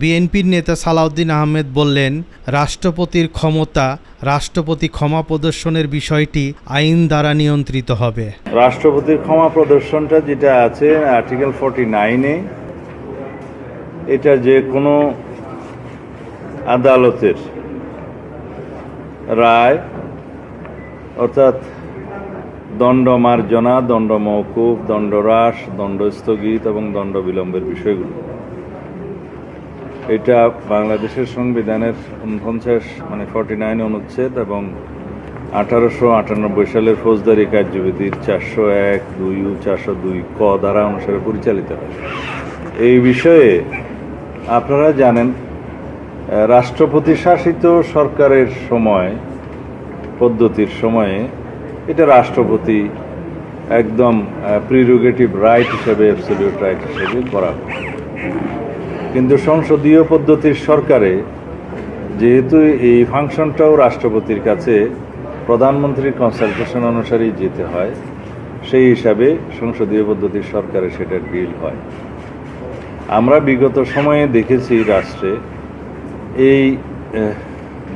বিএনপির নেতা সালাউদ্দিন আহমেদ বললেন, রাষ্ট্রপতির ক্ষমতা, রাষ্ট্রপতি ক্ষমা প্রদর্শনের বিষয়টি আইন দ্বারা নিয়ন্ত্রিত হবে। রাষ্ট্রপতির ক্ষমা প্রদর্শনটা যেটা আছে, আর্টিকেল ফর্টি নাইনে এটা যে কোনো আদালতের রায়, অর্থাৎ দণ্ড মার্জনা, দণ্ড মৌকুফ দণ্ডহ্রাস দণ্ড স্থগিত এবং দণ্ড বিলম্বের বিষয়গুলো। এটা বাংলাদেশের সংবিধানের উনপঞ্চাশ মানে ফর্টি নাইন অনুচ্ছেদ এবং আঠারোশো আটানব্বই সালের ফৌজদারি কার্যবিধির চারশো এক, দুই ও চারশো দুই ক ধারা অনুসারে পরিচালিত হয়। এই বিষয়ে আপনারা জানেন, রাষ্ট্রপতি শাসিত সরকারের সময়, পদ্ধতির সময়ে এটা রাষ্ট্রপতি একদম প্রিরোগেটিভ রাইট হিসেবে অ্যাবসলিউট রাইট হিসেবে করা হয়। কিন্তু সংসদীয় পদ্ধতির সরকারে যেহেতু এই ফাংশনটাও রাষ্ট্রপতির কাছে প্রধানমন্ত্রীর কনসালটেশন অনুসারেই যেতে হয়, সেই হিসাবে সংসদীয় পদ্ধতির সরকারে সেটার ডিল হয়। আমরা বিগত সময়ে দেখেছি রাষ্ট্রে এই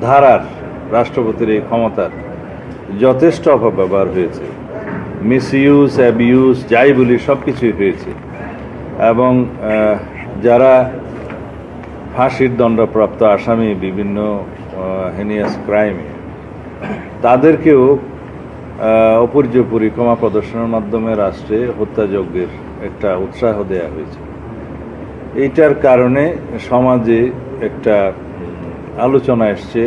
ধারার, রাষ্ট্রপতির এই ক্ষমতার যথেষ্ট অপব্যবহার হয়েছে। মিসইউজ অ্যাবিউজ যাই বলি সব কিছুই হয়েছে। এবং যারা ফাঁসির দণ্ডপ্রাপ্ত আসামি বিভিন্ন হেনিয়াস ক্রাইমে। তাদেরকেও অপর্যপরি ক্ষমা প্রদর্শনের মাধ্যমে রাষ্ট্রে হত্যাযজ্ঞের একটা উৎসাহ দেয়া হয়েছে। এইটার কারণে সমাজে একটা আলোচনা এসছে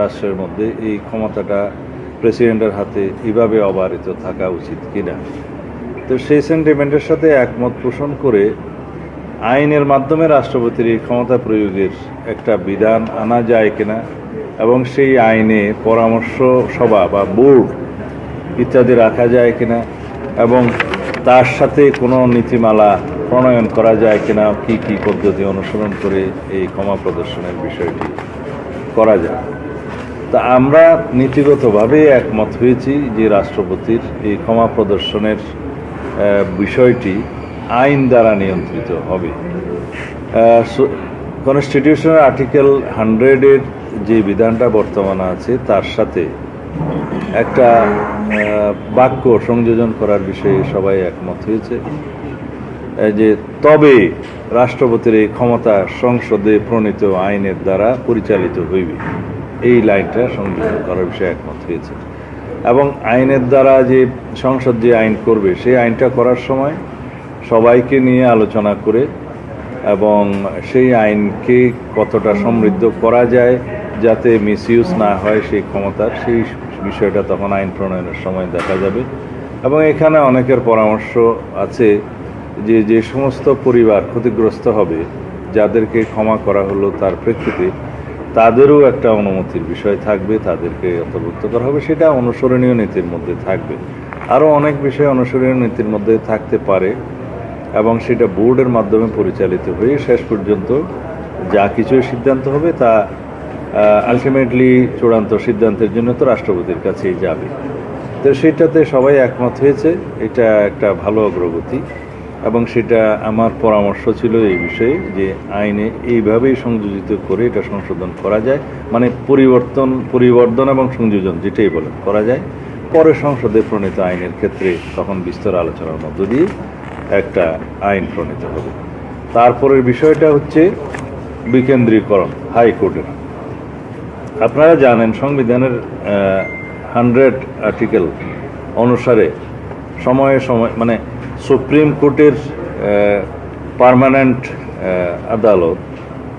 রাষ্ট্রের মধ্যে, এই ক্ষমতাটা প্রেসিডেন্টের হাতে এভাবে অবারিত থাকা উচিত কিনা। তো সেই সেন্টিমেন্টের সাথে একমত পোষণ করে আইনের মাধ্যমে রাষ্ট্রপতির এই ক্ষমতা প্রয়োগের একটা বিধান আনা যায় কিনা এবং সেই আইনে পরামর্শ সভা বা বোর্ড ইত্যাদি রাখা যায় কিনা এবং তার সাথে কোনো নীতিমালা প্রণয়ন করা যায় কিনা, কি কি পদ্ধতি অনুসরণ করে এই ক্ষমা প্রদর্শনের বিষয়টি করা যায়। তা আমরা নীতিগতভাবে একমত হয়েছি যে রাষ্ট্রপতির এই ক্ষমা প্রদর্শনের বিষয়টি আইন দ্বারা নিয়ন্ত্রিত হবে। কনস্টিটিউশনের আর্টিকেল হান্ড্রেডের যে বিধানটা বর্তমানে আছে, তার সাথে একটা বাক্য সংযোজন করার বিষয়ে সবাই একমত হয়েছে। যে তবে রাষ্ট্রপতির এই ক্ষমতা সংসদে প্রণীত আইনের দ্বারা পরিচালিত হইবে। এই লাইনটা সংযোজন করার বিষয়ে একমত হয়েছে। এবং আইনের দ্বারা যে সংসদ যে আইন করবে, সেই আইনটা করার সময় সবাইকে নিয়ে আলোচনা করে এবং সেই আইনকে কতটা সমৃদ্ধ করা যায় যাতে মিসইউজ না হয় সেই ক্ষমতার, সেই বিষয়টা তখন আইন প্রণয়নের সময় দেখা যাবে। এবং এখানে অনেকের পরামর্শ আছে যে যে সমস্ত পরিবার ক্ষতিগ্রস্ত হবে, যাদেরকে ক্ষমা করা হলো তার প্রেক্ষিতে, তাদেরও একটা অনুমতির বিষয় থাকবে, তাদেরকে অন্তর্ভুক্ত করা হবে, সেটা অনুসরণীয় নীতির মধ্যে থাকবে। আরও অনেক বিষয় অনুসরণীয় নীতির মধ্যে থাকতে পারে। এবং সেটা বোর্ডের মাধ্যমে পরিচালিত হয়ে শেষ পর্যন্ত যা কিছু সিদ্ধান্ত হবে তা আলটিমেটলি চূড়ান্ত সিদ্ধান্তের জন্য তো রাষ্ট্রপতির কাছেই যাবে। তো সেটাতে সবাই একমত হয়েছে, এটা একটা ভালো অগ্রগতি এবং সেটা আমার পরামর্শ ছিল এই বিষয়ে যে আইনে এইভাবেই সংযোজিত করে এটা সংশোধন করা যায় মানে পরিবর্তন পরিবর্তন এবং সংযোজন যেটাই বলেন করা যায়। পরে সংসদে প্রণীত আইনের ক্ষেত্রে তখন বিস্তর আলোচনার মধ্য দিয়ে একটা আইন প্রণীত হবে। তারপরের বিষয়টা হচ্ছে বিকেন্দ্রীকরণ, হাইকোর্টের। আপনারা জানেন, সংবিধানের হান্ড্রেড আর্টিকেল অনুসারে সময়ে সময় মানে সুপ্রিম কোর্টের পার্মানেন্ট আদালত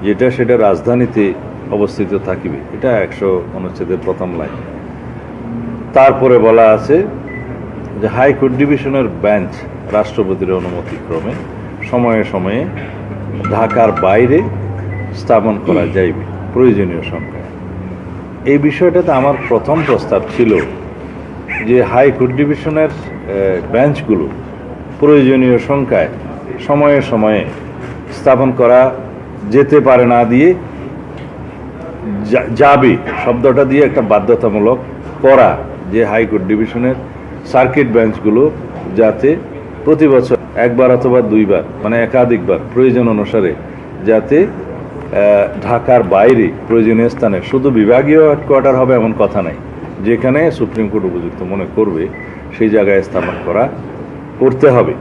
যেটা সেটা রাজধানীতে অবস্থিত থাকিবে। এটা একশো অনুচ্ছেদের প্রথম লাইন। তারপরে বলা আছে যে হাইকোর্ট ডিভিশনের বেঞ্চ রাষ্ট্রপতির অনুমতিক্রমে সময়ে সময়ে ঢাকার বাইরে স্থাপন করা যাইবে, প্রয়োজনীয় সংখ্যায়। এই বিষয়টাতে আমার প্রথম প্রস্তাব ছিল যে হাইকোর্ট ডিভিশনের বেঞ্চগুলো প্রয়োজনীয় সংখ্যায় সময়ে সময়ে স্থাপন করা যেতে পারে না দিয়ে যাবে শব্দটা দিয়ে একটা বাধ্যতামূলক করা যে হাইকোর্ট ডিভিশনের সার্কিট বেঞ্চগুলো যাতে প্রতি বছর একবার অথবা দুইবার মানে একাধিকবার প্রয়োজন অনুসারে যাতে ঢাকার বাইরে প্রয়োজনীয় স্থানে, শুধু বিভাগীয় হেডকোয়ার্টার হবে এমন কথা নাই, যেখানে সুপ্রিম কোর্ট উপযুক্ত মনে করবে, সেই জায়গায় স্থাপন করা করতে হবে।